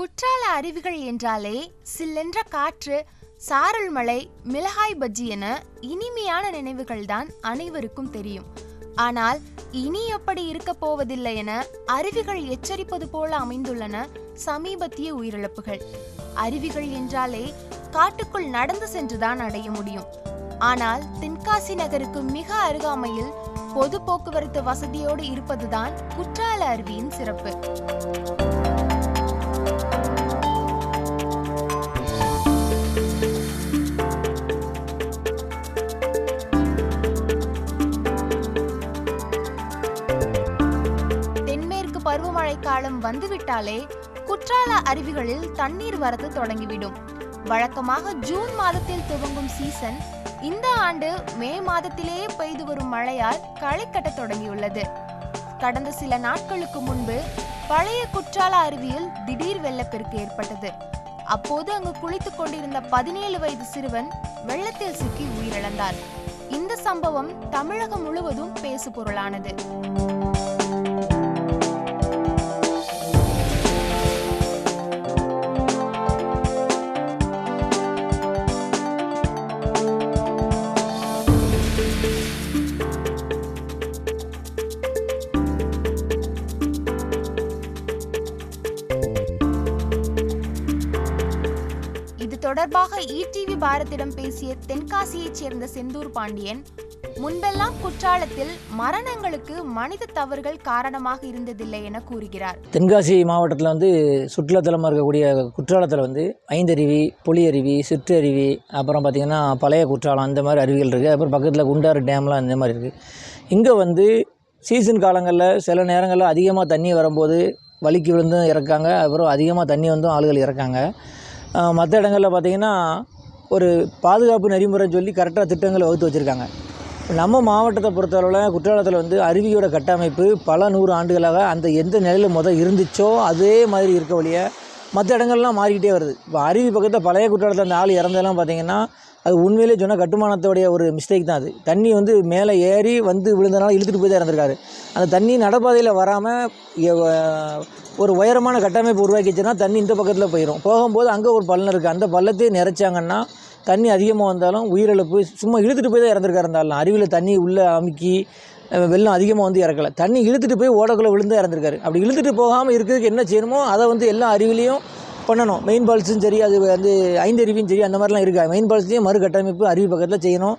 குற்றால அருவிகள் என்றாலே சில்லென்ற காற்று சாரல் மலை மிளகாய் பஜ்ஜி என இனிமையான நினைவுகள்தான் அனைவருக்கும் தெரியும். ஆனால் இனி எப்படி இருக்க போவதில்லை என அருவிகள் எச்சரிப்பது போல அமைந்துள்ளன சமீபத்திய உயிரிழப்புகள். அருவிகள் என்றாலே காட்டுக்குள் நடந்து சென்றுதான் அடைய முடியும். ஆனால் தென்காசி நகருக்கு மிக அருகாமையில் பொது போக்குவரத்து வசதியோடு இருப்பதுதான் குற்றால அருவியின் சிறப்பு. பருவமழை காலம் வந்துவிட்டாலே குற்றால அருவிகளில் தண்ணீர் வரத்து தொடங்கிவிடும். வழக்கமாக ஜூன் மாதத்தில் துவங்கும் சீசன் இந்த ஆண்டு மே மாதத்திலேயே பெய்து வரும் மழையால் களை கட்ட தொடங்கியுள்ளது. கடந்த சில நாட்களுக்கு முன்பு பழைய குற்றால அருவியில் திடீர் வெள்ளப்பெருக்கு ஏற்பட்டது. அப்போது அங்கு குளித்துக் கொண்டிருந்த பதினேழு வயது சிறுவன் வெள்ளத்தில் சிக்கி உயிரிழந்தார் இந்த சம்பவம் தமிழகம் முழுவதும் பேசு தொடர்பாக ஈடிவி பாரதிடம் பேசிய தென்காசியைச் சேர்ந்த செந்தூர் பாண்டியன் முன்பெல்லாம் குற்றாலத்தில் மரணங்களுக்கு மனித தவறுகள் காரணமாக இருந்ததில்லை என கூறுகிறார். தென்காசி மாவட்டத்தில் வந்து சுற்றுலாத்தலமாக இருக்கக்கூடிய குற்றாலத்தில் வந்து ஐந்தருவி புலியருவி சிற்றருவி அப்புறம் பார்த்திங்கன்னா பழைய குற்றாலம் அந்த மாதிரி அருவிகள் இருக்குது அப்புறம் பக்கத்தில் குண்டாறு டேம்லாம் அந்த மாதிரி இருக்குது இங்கே வந்து சீசன் காலங்களில் சில நேரங்களில் அதிகமாக தண்ணி வரும்போது வலிக்கு விழுந்தும் இறக்காங்க. அப்புறம் அதிகமாக தண்ணி வந்தும் ஆளுகள் இறக்காங்க. மற்ற இடங்களில் பார்த்திங்கன்னா ஒரு பாதுகாப்பு நெறிமுறைன்னு சொல்லி கரெக்டாக திட்டங்களை வகுத்து வச்சுருக்காங்க. நம்ம மாவட்டத்தை பொறுத்தளவில் குற்றாலத்தில் வந்து அருவியோட கட்டமைப்பு பல நூறு ஆண்டுகளாக அந்த எந்த நிலையில் முதல் இருந்துச்சோ அதே மாதிரி இருக்க வழிய மற்ற இடங்கள்லாம் மாறிக்கிட்டே வருது. இப்போ அருவி பக்கத்தில் பழைய குற்றாலத்தில் அந்த ஆள் இறந்ததெல்லாம் பார்த்திங்கன்னா அது உண்மையிலே சொன்னால் கட்டுமானத்தோடைய ஒரு மிஸ்டேக் தான் அது. தண்ணி வந்து மேலே ஏறி வந்து விழுந்தனால இழுத்துட்டு போய் தான் இறந்துருக்காரு. அந்த தண்ணி நடைபாதையில் வராமல் ஒரு உயரமான கட்டமைப்பு உருவாக்கிச்சுன்னா தண்ணி இந்த பக்கத்தில் போயிடும் போகும்போது அங்கே ஒரு பள்ளம் இருக்குது அந்த பள்ளத்தையே நிறைச்சாங்கன்னா தண்ணி அதிகமாக வந்தாலும் உயிரிழப்பு சும்மா இழுத்துட்டு போய் தான் இறந்துருக்காரு இருந்தாலும் அருவியில் தண்ணி உள்ளே அமுக்கி வெள்ளம் அதிகமாக வந்து இறக்கல. தண்ணி இழுத்துட்டு போய் ஓடக்குள்ளே விழுந்து இறந்துருக்காரு. அப்படி இழுத்துட்டு போகாமல் இருக்கிறதுக்கு என்ன செய்யணுமோ அதை வந்து எல்லா அருவிலையும் பண்ணணும். மெயின் பால்ஸும் சரி அது வந்து ஐந்தருவியும் சரி அந்த மாதிரிலாம் இருக்கா? மெயின் பால்ஸ்லேயும் மறுகட்டமைப்பு அறிவு அருவி பக்கத்தில் செய்யணும்.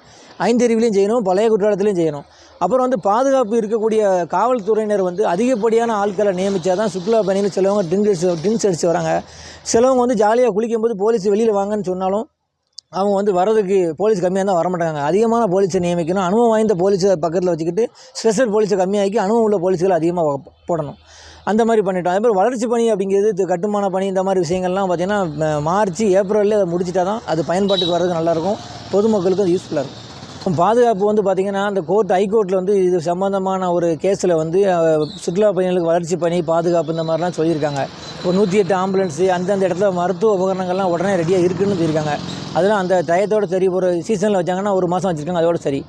ஐந்தருவிலையும் செய்யணும் பழைய குற்றாலத்துலையும் செய்யணும். அப்புறம் வந்து பாதுகாப்பு இருக்கக்கூடிய காவல்துறையினர் வந்து அதிகப்படியான ஆட்களை நியமித்தா தான் சுற்றுலா பயணிகள் சிலவங்க ட்ரிங்க்ஸ் ட்ரிங்க்ஸ் அடிச்சு வராங்க. சிலவங்க வந்து ஜாலியாக குளிக்கும்போது போலீஸ் வெளியில் வாங்கன்னு சொன்னாலும் அவங்க வந்து வரதுக்கு போலீஸ் கம்மியாக தான் வரமாட்டாங்க. அதிகமான போலீஸை நியமிக்கணும். அனுபவம் வாய்ந்த போலீஸை பக்கத்தில் வச்சுக்கிட்டு ஸ்பெஷல் போலீஸை கம்மியாக்கி அனுபவம் உள்ள போலீஸ்களை அதிகமாக போடணும். அந்த மாதிரி பண்ணிட்டோம். அதே மாதிரி வளர்ச்சி பணி அப்படிங்கிறது இது கட்டுமான பணி இந்த மாதிரி விஷயங்கள்லாம் பார்த்திங்கன்னா மார்ச் ஏப்ரல்லே அதை முடிச்சிட்டா தான் அது பயன்பாட்டுக்கு வர்றதுக்கு நல்லாயிருக்கும். பொதுமக்களுக்கும் அது யூஸ்ஃபுல்லாக இருக்கும். இப்போ பாதுகாப்பு வந்து பார்த்திங்கன்னா அந்த கோர்ட் ஹைகோர்ட்டில் வந்து இது சம்மந்தமான ஒரு கேஸில் வந்து சுற்றுலா பயணிகளுக்கு வளர்ச்சி பணி பாதுகாப்பு இந்த மாதிரிலாம் சொல்லியிருக்காங்க. இப்போ நூற்றி எட்டு ஆம்புலன்ஸு அந்தந்த இடத்துல மருத்துவ உபகரணங்கள்லாம் உடனே ரெடியாக இருக்குன்னு சொல்லியிருக்காங்க. அதெல்லாம் அந்த டயத்தோட சரி ஒரு சீசனில் வச்சாங்கன்னா ஒரு மாதம் வச்சுருக்காங்க அதோட சரி.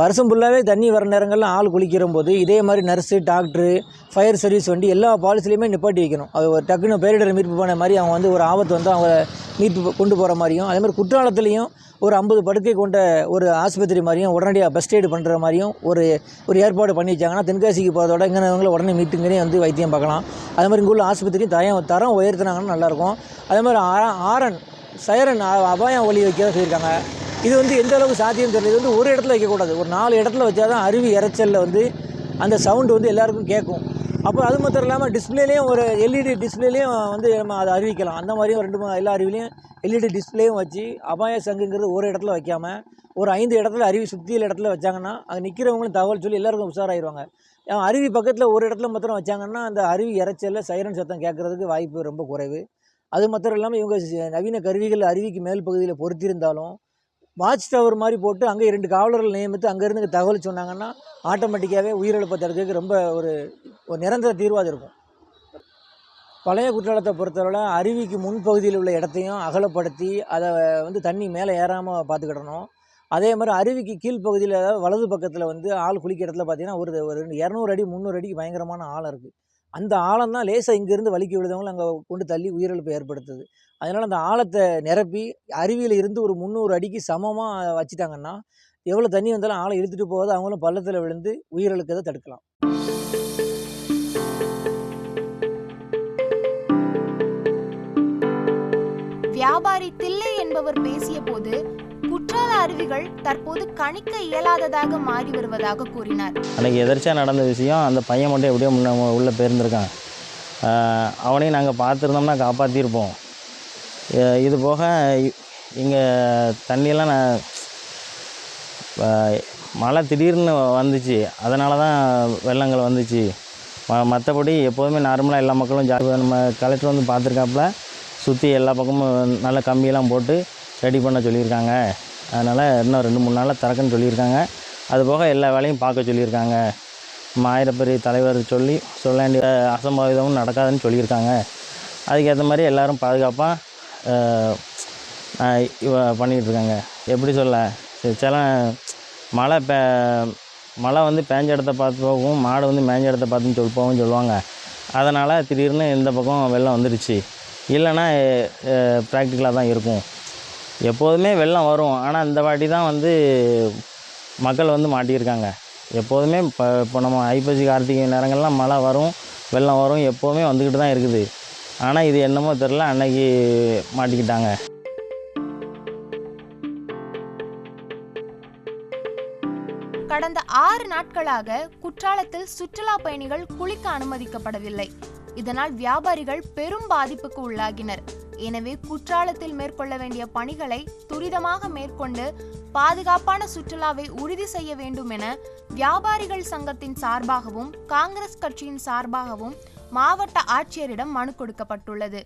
வருஷம் ஃபுல்லாகவே தண்ணி வர நேரங்களில் ஆள் குளிக்கிற போது இதே மாதிரி நர்ஸு டாக்டரு ஃபயர் சர்வீஸ் வண்டி எல்லா பாலிசிலையுமே நிப்பாட்டி வைக்கணும். அது ஒரு டக்குன்னு பேரிடர் மீட்பு பண்ண மாதிரி அவங்க வந்து ஒரு ஆபத்து வந்து அவங்க மீட்பு கொண்டு போகிற மாதிரியும் அதே மாதிரி குற்றாலத்துலேயும் ஒரு ஐம்பது படுக்கை கொண்ட ஒரு ஆஸ்பத்திரி மாதிரியும் உடனடியாக ஃபஸ்ட் எய்டு பண்ணுற மாதிரியும் ஒரு ஒரு ஏற்பாடு பண்ணி வச்சாங்கன்னா தென்காசிக்கு போகிறதோட இங்கே உடனே மீட்டுங்கனே வந்து வைத்தியம் பார்க்கலாம். அதே மாதிரி இங்கே உள்ள ஆஸ்பத்திரியும் தரம் தரம் உயர்த்தினாங்கன்னா நல்லாயிருக்கும் அதே மாதிரி ஆ- ஆரன் சைரன் அபாயம் ஒலி வைக்கிறத சொல்லியிருக்காங்க. இது வந்து எந்த அளவுக்கு சாத்தியம் தெரியல. இது வந்து ஒரு இடத்துல வைக்கக்கூடாது. ஒரு நாலு இடத்துல வச்சா தான் அருவி இறைச்சலில் வந்து அந்த சவுண்டு வந்து எல்லாருக்கும் கேட்கும் அப்போ அது மாத்திரம் இல்லாமல் டிஸ்பிளேலேயும் ஒரு எல்இடி டிஸ்பிளேலேயும் வந்து நம்ம அதை அறிவிக்கலாம். அந்த மாதிரியும் ரெண்டு மூணு எல்லா அருவிலையும் எல்இடி டிஸ்பிளேயும் வச்சு அபாய சங்குங்கிறது ஒரு இடத்துல வைக்காமல் ஒரு ஐந்து இடத்துல அருவி சுற்றியில் இடத்துல வச்சாங்கன்னா அங்கே நிற்கிறவங்களும் தகவல் சொல்லி எல்லாருக்கும் உஷாராயிருவாங்க. அருவி பக்கத்தில் ஒரு இடத்துல மாத்திரம் வச்சாங்கன்னா அந்த அருவி இறைச்சலில் சைரன் சத்தம் கேட்குறதுக்கு வாய்ப்பு ரொம்ப குறைவு. அது மாத்திரம் இல்லாமல் இவங்க நவீன கருவிகள் அருவிக்கு மேல் பகுதியில் பொருத்தியிருந்தாலும் வாட்ச் டவர் மாதிரி போட்டு அங்கே இரண்டு காவலர்கள் நியமித்து அங்கேருந்து தகவல் சொன்னாங்கன்னா ஆட்டோமேட்டிக்காகவே உயிரிழப்பை தடுக்கிறதுக்கு ரொம்ப ஒரு ஒரு நிரந்தர தீர்வாக இருக்கும். பழைய குற்றாலத்தை பொறுத்தளவில் அருவிக்கு முன்பகுதியில் உள்ள இடத்தையும் அகலப்படுத்தி அதை வந்து தண்ணி மேலே ஏறாமல் பார்த்துக்கிடணும். அதே மாதிரி அருவிக்கு கீழ்ப்பகுதியில் அதாவது வலது பக்கத்தில் வந்து ஆள் குளிக்கிற இடத்துல பார்த்தீங்கன்னா ஒரு ஒரு இரநூறு அடி முந்நூறு அடிக்கு பயங்கரமான ஆழம் இருக்குது அந்த ஆழம் தான் லேசாக இங்கேருந்து வலிக்கி விழுதவங்களை அங்கே கொண்டு தள்ளி உயிரிழப்பு ஏற்படுத்துது. அதனால் அந்த ஆழத்தை நிரப்பி அருவியில் இருந்து ஒரு முந்நூறு அடிக்கு சமமாக வச்சுட்டாங்கன்னா எவ்வளோ தண்ணி வந்தாலும் ஆளை இழுத்துட்டு போகாது. அவங்களும் பள்ளத்தில் விழுந்து உயிரிழக்கதை தடுக்கலாம். வியாபாரி தில்லை என்பவர் பேசிய போது குற்றால அருவிகள் தற்போது கணிக்க இயலாததாக மாறி வருவதாக கூறினார். அன்னைக்கு எதர்ச்சியாக நடந்த விஷயம் அந்த பையன் மட்டும் எப்படியோ முன்ன உள்ளே போயிருந்திருக்கான். அவனையும் நாங்கள் பார்த்துருந்தோம்னா காப்பாற்றிருப்போம் இது போக இங்கே தண்ணியெல்லாம் நான் மழை திடீர்னு வந்துச்சு. அதனால தான் வெள்ளங்கள் வந்துச்சு. ம மற்றபடி எப்போதுமே நார்மலாக எல்லா மக்களும் ஜா நம்ம கலெக்டர் வந்து பார்த்துருக்காப்புல. சுற்றி எல்லா பக்கமும் நல்ல கம்பியெல்லாம் போட்டு ரெடி பண்ண சொல்லியிருக்காங்க. அதனால் இன்னும் ரெண்டு மூணு நாளில் திறக்குன்னு சொல்லியிருக்காங்க. அதுபோக எல்லா வேலையும் பார்க்க சொல்லியிருக்காங்க. மாயிரப்பெரிய தலைவர் சொல்லி சொல்ல வேண்டிய அசம்பாவிதமும் நடக்காதுன்னு சொல்லியிருக்காங்க. அதுக்கேற்ற மாதிரி எல்லோரும் பாதுகாப்பாக இவ இருக்காங்க. எப்படி சொல்ல? சில மழை பே மழை வந்து பேஞ்ச இடத்த பார்த்து போகும் மாடு வந்து மேஞ்ச இடத்த பார்த்துன்னு சொல்லி போகும் சொல்லுவாங்க. அதனால் திடீர்னு இந்த பக்கம் வெள்ளம் வந்துடுச்சு இல்லைன்னா ப்ராக்டிக்கலாக தான் இருக்கும். எப்போதுமே வெள்ளம் வரும். ஆனால் இந்த வாட்டி தான் வந்து மக்கள் வந்து மாட்டியிருக்காங்க. எப்போதுமே இப்போ இப்போ நம்ம ஐப்பசி கார்த்திகை நேரங்கள்லாம் மழை வரும் வெள்ளம் வரும் எப்போதுமே வந்துக்கிட்டு தான் இருக்குது. ஆனால் இது என்னமோ தெரில அன்னைக்கு மாட்டிக்கிட்டாங்க. கடந்த ஆறு நாட்களாக குற்றாலத்தில் சுற்றுலா பயணிகள் குளிக்க அனுமதிக்கப்படவில்லை. இதனால் வியாபாரிகள் பெரும் பாதிப்புக்கு உள்ளாகினர். எனவே குற்றாலத்தில் மேற்கொள்ள வேண்டிய பணிகளை துரிதமாக மேற்கொண்டு பாதுகாப்பான சுற்றுலாவை உறுதி செய்ய வேண்டும் என வியாபாரிகள் சங்கத்தின் சார்பாகவும் காங்கிரஸ் கட்சியின் சார்பாகவும் மாவட்ட ஆட்சியரிடம் மனு கொடுக்கப்பட்டுள்ளது.